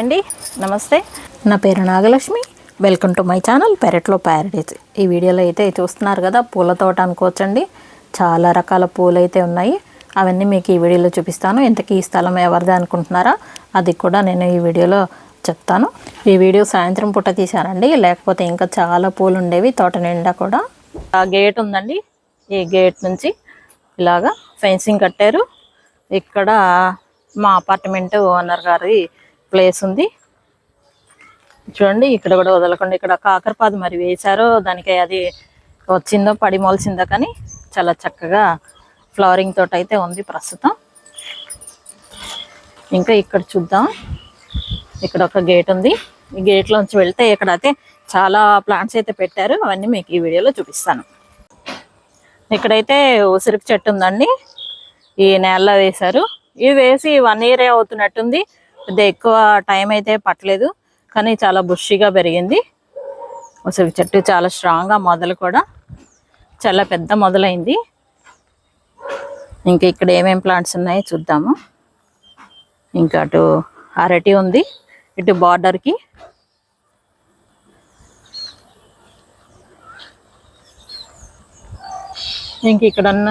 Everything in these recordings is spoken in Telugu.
అండి. నమస్తే. నా పేరు Nagalakshmi. Welcome to my channel పెరట్లో ప్యారడీస్ ఈ వీడియోలో అయితే చూస్తున్నారు కదా పూల తోట అనుకోవచ్చండి. చాలా రకాల పూలు అయితే ఉన్నాయి. అవన్నీ మీకు ఈ వీడియోలో చూపిస్తాను. ఇంతకీ ఈ స్థలం ఎవరిది అనుకుంటున్నారా? అది కూడా నేను ఈ వీడియోలో చెప్తాను. ఈ వీడియో సాయంత్రం పూట తీశానండి. లేకపోతే ఇంకా చాలా పూలు ఉండేవి తోట నిండా కూడా. ఆ గేట్ ఉందండి. ఈ గేట్ నుంచి ఇలాగా ఫెన్సింగ్ కట్టారు. ఇక్కడ మా అపార్ట్మెంట్ ఓనర్ గారి ప్లేస్ ఉంది. చూడండి ఇక్కడ కూడా వదలకుండా ఇక్కడ కాకరపాదు మరి వేశారో దానికి అది వచ్చిందో పడి మోల్చిందో కానీ చాలా చక్కగా ఫ్లవరింగ్ తోట అయితే ఉంది ప్రస్తుతం. ఇంకా ఇక్కడ చూద్దాం. ఇక్కడ ఒక గేట్ ఉంది. ఈ గేట్లోంచి వెళ్తే ఇక్కడ అయితే చాలా ప్లాంట్స్ అయితే పెట్టారు. అవన్నీ మీకు ఈ వీడియోలో చూపిస్తాను. ఇక్కడైతే ఉసిరికి చెట్టు ఉందండి. ఈ నేలలో వేశారు. ఇవి వేసి వన్ ఇయర్ అవుతున్నట్టుంది. పెద్ద ఎక్కువ టైం అయితే పట్టలేదు కానీ చాలా బుషిగా పెరిగింది. ఉసిరి చెట్టు చాలా స్ట్రాంగ్గా మొదలు కూడా. చాలా పెద్ద మొదలైంది. ఇంకా ఇక్కడ ఏమేమి ప్లాంట్స్ ఉన్నాయో చూద్దాము. ఇంకా అటు అరటి ఉంది ఇటు బార్డర్కి ఇంక ఇక్కడ ఉన్న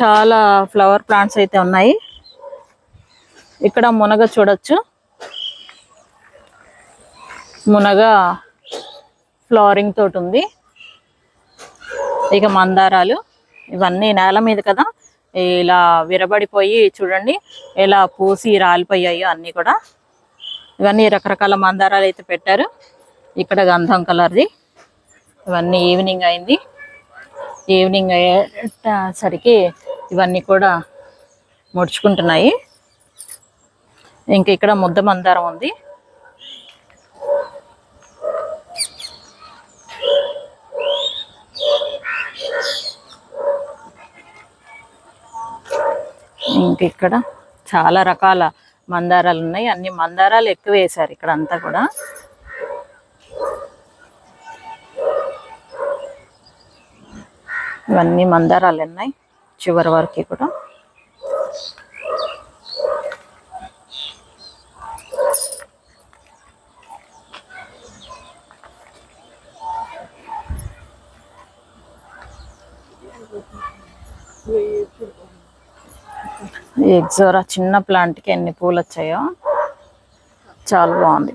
చాలా ఫ్లవర్ ప్లాంట్స్ అయితే ఉన్నాయి. ఇక్కడ మునగ చూడొచ్చు. మునగ ఫ్లవరింగ్ తోటి ఉంది ఇక మందారాలు ఇవన్నీ నేల మీద కదా. ఇలా విరబడిపోయి చూడండి ఇలా పూసి రాలిపోయాయో అన్నీ కూడా. ఇవన్నీ రకరకాల మందారాలు అయితే పెట్టారు. ఇక్కడ గంధం కలర్ది. ఇవన్నీ ఈవినింగ్ అయింది. ఈవినింగ్ అయ్యేసరికి ఇవన్నీ కూడా ముడుచుకుంటున్నాయి. ఇంక ఇక్కడ ముద్ద మందారం ఉంది. ఇంక ఇక్కడ చాలా రకాల మందారాలు ఉన్నాయి. అన్ని మందారాలు ఎక్కువ వేశారు ఇక్కడ అంతా కూడా. ఇవన్నీ మందారాలు ఉన్నాయి. చివరి వరకు కూడా. ఈ ఎగ్జోరా చిన్న ప్లాంట్కి ఎన్ని పూలు వచ్చాయో చాలా బాగుంది.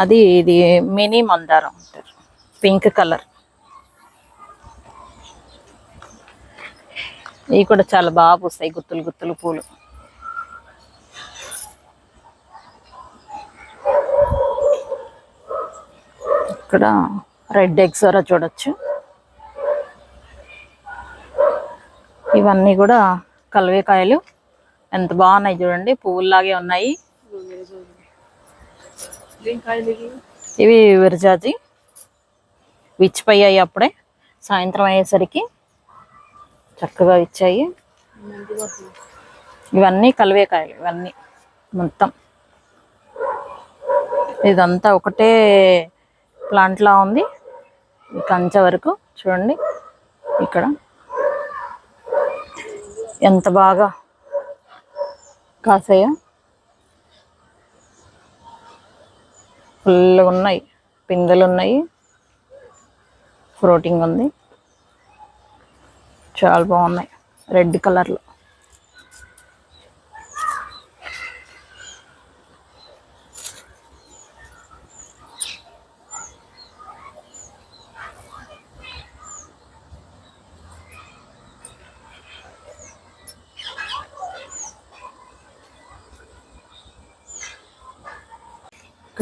అది ఇది మినీ మందారం అంటారు. Pink colour. ఇవి కూడా చాలా బాగా పూస్తాయి గుత్తులు గుత్తులు పూలు. ఇక్కడ రెడ్ ఎగ్జోరా చూడొచ్చు. ఇవన్నీ కూడా కలువేకాయలు. ఎంత బాగున్నాయి చూడండి. పువ్వుల్లాగే ఉన్నాయి. ఇవి విరజాజి. విచ్చిపోయాయి అప్పుడే. సాయంత్రం అయ్యేసరికి చక్కగా ఇచ్చాయి. ఇవన్నీ కలవేకాయలు. ఇవన్నీ మొత్తం. ఇదంతా ఒకటే ప్లాంట్ లా ఉంది కంచె వరకు. చూడండి. ఇక్కడ. ఎంత బాగా కాసాయా. ఫుల్గా ఉన్నాయి. పిందెలు ఉన్నాయి. ఫ్రోటింగ్ ఉంది. చాలా బాగున్నాయి. రెడ్ కలర్లో.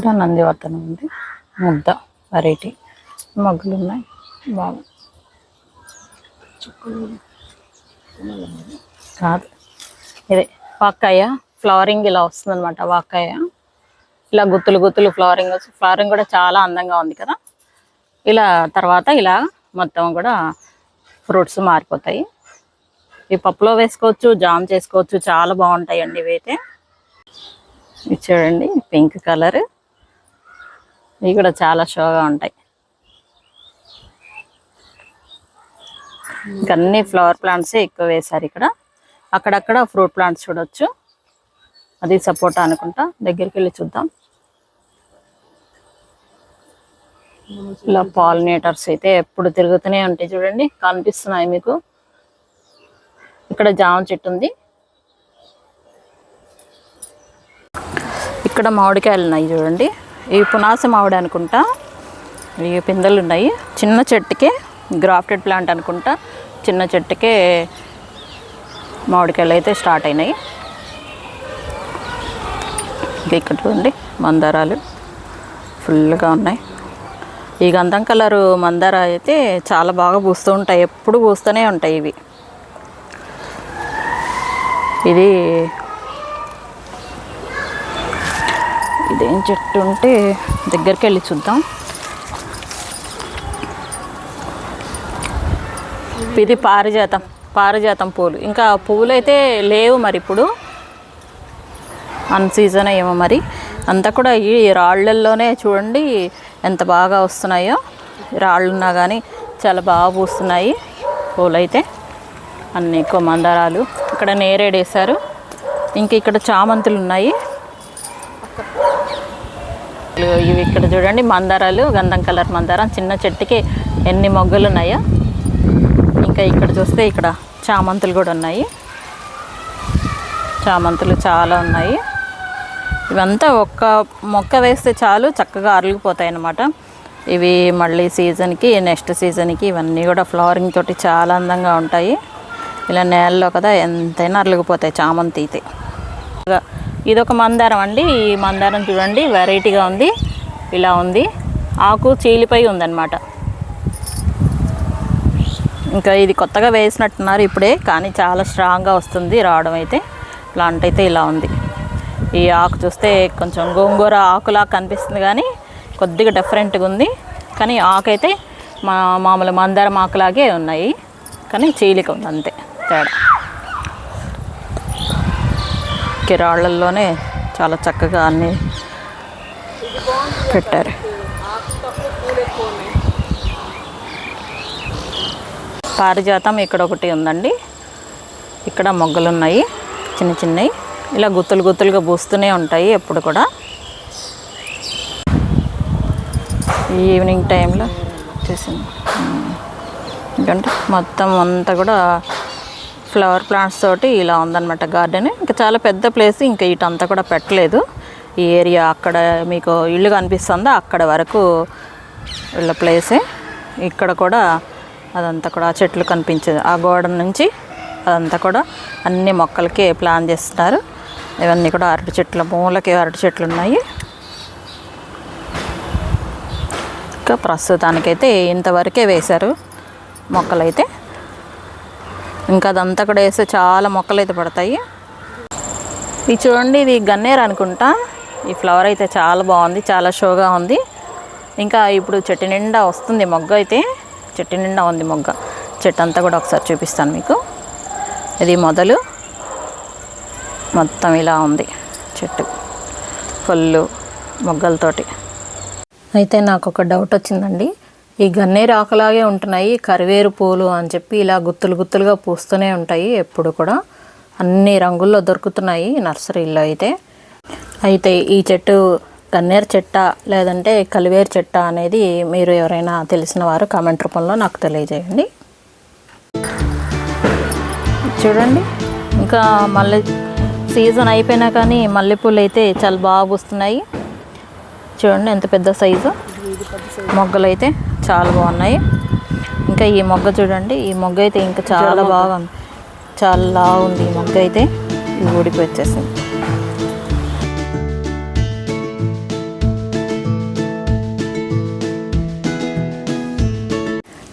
ఇక్కడ నందివర్ధనం ఉంది. ముద్ద వెరైటీ. మొగ్గులు ఉన్నాయి బాగా కాదు. ఇదే వాక్కాయ ఫ్లవరింగ్ ఇలా వస్తుంది అనమాట వాక్కాయ ఇలా గుత్తులు గుత్తులు ఫ్లవరింగ్ వచ్చి ఫ్లవరింగ్ కూడా చాలా అందంగా ఉంది కదా. ఇలా తర్వాత ఇలా మొత్తం కూడా ఫ్రూట్స్ మారిపోతాయి. ఈ పప్పులో వేసుకోవచ్చు జామ్ చేసుకోవచ్చు. చాలా బాగుంటాయి అండి ఇవైతే. ఇది చూడండి పింక్ కలర్. ఇవి కూడా చాలా షోగా ఉంటాయి. అన్ని ఫ్లవర్ ప్లాంట్స్ ఎక్కువ వేశారు ఇక్కడ. అక్కడక్కడ ఫ్రూట్ ప్లాంట్స్ చూడొచ్చు. అది సపోటా అనుకుంటా. దగ్గరికి వెళ్ళి చూద్దాం. ఇలా పాలినేటర్స్ అయితే ఎప్పుడు తిరుగుతూనే ఉంటాయి చూడండి. కనిపిస్తున్నాయి మీకు. ఇక్కడ జామ చెట్టు ఉంది. ఇక్కడ మామిడికాయలు ఉన్నాయి చూడండి. ఇవి పునాస మామిడి అనుకుంటా. ఇవి పిందెలు ఉన్నాయి చిన్న చెట్టుకే గ్రాఫ్టెడ్ ప్లాంట్ అనుకుంటా. చిన్న చెట్టుకే మామిడికాయలు అయితే స్టార్ట్ అయినాయి. ఇక్కడ చూడండి మందారాలు ఫుల్గా ఉన్నాయి. ఈ గంధం కలరు మందార అయితే చాలా బాగా పూస్తూ ఉంటాయి. ఎప్పుడు పూస్తూనే ఉంటాయి ఇవి. ఇది అదేం చెట్టు ఉంటే దగ్గరికి వెళ్ళి చూద్దాం. ఇది పారిజాతం పారిజాతం పూలు. ఇంకా పువ్వులు అయితే లేవు మరి ఇప్పుడు. అన్ సీజన్ ఏమో మరి. అంతా కూడా ఈ రాళ్ళల్లోనే చూడండి ఎంత బాగా వస్తున్నాయో. రాళ్ళు ఉన్నా కానీ చాలా బాగా పూస్తున్నాయి పూలు అయితే అన్ని ఎక్కువ మందారాలు. ఇక్కడ నేరేడేశారు. ఇంక ఇక్కడ చామంతులు ఉన్నాయి ఇవి ఇక్కడ చూడండి మందారాలు గంధం కలర్ మందారం చిన్న చెట్టుకి ఎన్ని మొగ్గలు ఉన్నాయో ఇంకా ఇక్కడ చూస్తే ఇక్కడ చామంతులు కూడా ఉన్నాయి. చామంతులు చాలా ఉన్నాయి. ఇవంతా ఒక్క మొక్క వేస్తే చాలు చక్కగా అరిగిపోతాయి అన్నమాట. ఇవి మళ్ళీ సీజన్కి నెక్స్ట్ సీజన్కి ఇవన్నీ కూడా ఫ్లవరింగ్ తోటి చాలా అందంగా ఉంటాయి. ఇలా నేలలో కదా ఎంతైనా అరిగిపోతాయి చామంతి అయితే. ఇది ఒక మందారం అండి. ఈ మందారం చూడండి వెరైటీగా ఉంది. ఇలా ఉంది. ఆకు చీలిపై ఉందన్నమాట. ఇంకా ఇది కొత్తగా వేసినట్టున్నారు ఇప్పుడే కానీ చాలా స్ట్రాంగ్గా వస్తుంది రావడం అయితే. ప్లాంట్ అయితే ఇలా ఉంది. ఈ ఆకు చూస్తే కొంచెం గోంగూర ఆకులా కనిపిస్తుంది కానీ కొద్దిగా డిఫరెంట్గా ఉంది. కానీ ఆకు అయితే మా మామూలు మందారం ఆకులాగే ఉన్నాయి. కానీ చీలిక ఉంది అంతే తేడా. కిరాళ్ళల్లోనే చాలా చక్కగా అన్నీ పెట్టారు. పారిజాతం ఇక్కడ ఒకటి ఉందండి. ఇక్కడ మొగ్గలు ఉన్నాయి చిన్న చిన్నవి ఇలా గుత్తులు గుత్తులుగా పూస్తూనే ఉంటాయి ఎప్పుడు కూడా. ఈవినింగ్ టైంలో చేసింది. ఎందుకంటే మొత్తం అంతా కూడా ఫ్లవర్ ప్లాంట్స్ తోటి ఇలా ఉందన్నమాట గార్డెన్. ఇంకా చాలా పెద్ద ప్లేస్ ఇంకా ఇటంతా కూడా పెట్టలేదు. ఈ ఏరియా అక్కడ మీకు ఇల్లు కనిపిస్తుందో? అక్కడ వరకు వీళ్ళ ప్లేసే. ఇక్కడ కూడా అదంతా కూడా ఆ చెట్లు కనిపించేది ఆ గోడ నుంచి అదంతా కూడా అన్ని మొక్కలకి ప్లాన్ చేస్తున్నారు. ఇవన్నీ కూడా అరటి చెట్లు మూలకి అరటి చెట్లు ఉన్నాయి. ఇంకా ప్రస్తుతానికైతే ఇంతవరకే వేశారు మొక్కలైతే. ఇంకా అదంతా కూడా వేస్తే చాలా మొక్కలు అయితే పడతాయి. ఇది చూడండి ఇది గన్నేరు అనుకుంటా. ఈ ఫ్లవర్ అయితే చాలా బాగుంది చాలా షోగా ఉంది. ఇంకా ఇప్పుడు చెట్టు నిండా వస్తుంది మొగ్గ అయితే. చెట్టు నిండా ఉంది మొగ్గ. చెట్టు అంతా కూడా ఒకసారి చూపిస్తాను మీకు. ఇది మొదలు. మొత్తం ఇలా ఉంది చెట్టు. ఫుల్ మొగ్గలతోటి. అయితే నాకు ఒక డౌట్ వచ్చిందండి. ఈ గన్నేరు ఆకులాగే ఉంటున్నాయి కరివేరు పూలు అని చెప్పి ఇలా గుత్తులు గుత్తులుగా పూస్తూనే ఉంటాయి ఎప్పుడు కూడా. అన్ని రంగుల్లో దొరుకుతున్నాయి నర్సరీలో అయితే. అయితే ఈ చెట్టు గన్నేరు చెట్ట లేదంటే కలివేరు చెట్ట అనేది మీరు ఎవరైనా తెలిసిన వారు కామెంట్ రూపంలో నాకు తెలియజేయండి. చూడండి ఇంకా మళ్ళీ సీజన్ అయిపోయినా కానీ మల్లెపూలు అయితే చాలా బాగా పూస్తున్నాయి. చూడండి ఎంత పెద్ద సైజు. మొగ్గలు అయితే చాలా బాగున్నాయి. ఇంకా ఈ మొగ్గ చూడండి ఈ మొగ్గ అయితే ఇంకా చాలా బాగా చాలా ఉంది ఈ మొగ్గ అయితే. ఇది ఊడిపోయి వచ్చేసింది.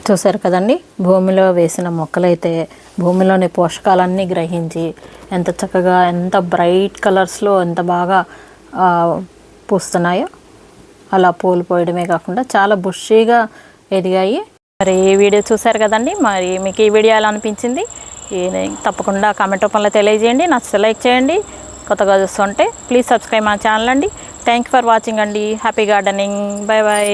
చూసారు కదండి భూమిలో వేసిన మొక్కలైతే భూమిలోని పోషకాలన్నీ గ్రహించి ఎంత చక్కగా ఎంత బ్రైట్ కలర్స్లో ఎంత బాగా పూస్తున్నాయో అలా పూలు పోయడమే కాకుండా చాలా బుషీగా ఎదిగాయి. మరి ఈ వీడియో చూసారు కదండి? మరి మీకు ఈ వీడియో ఎలా అనిపించింది? తప్పకుండా కామెంట్ రూపంలో తెలియజేయండి. నచ్చితే లైక్ చేయండి. కొత్తగా చూస్తుంటే ప్లీజ్ సబ్స్క్రైబ్ మా ఛానల్ అండి. థ్యాంక్ యూ ఫర్ వాచింగ్ అండి. Happy gardening bye bye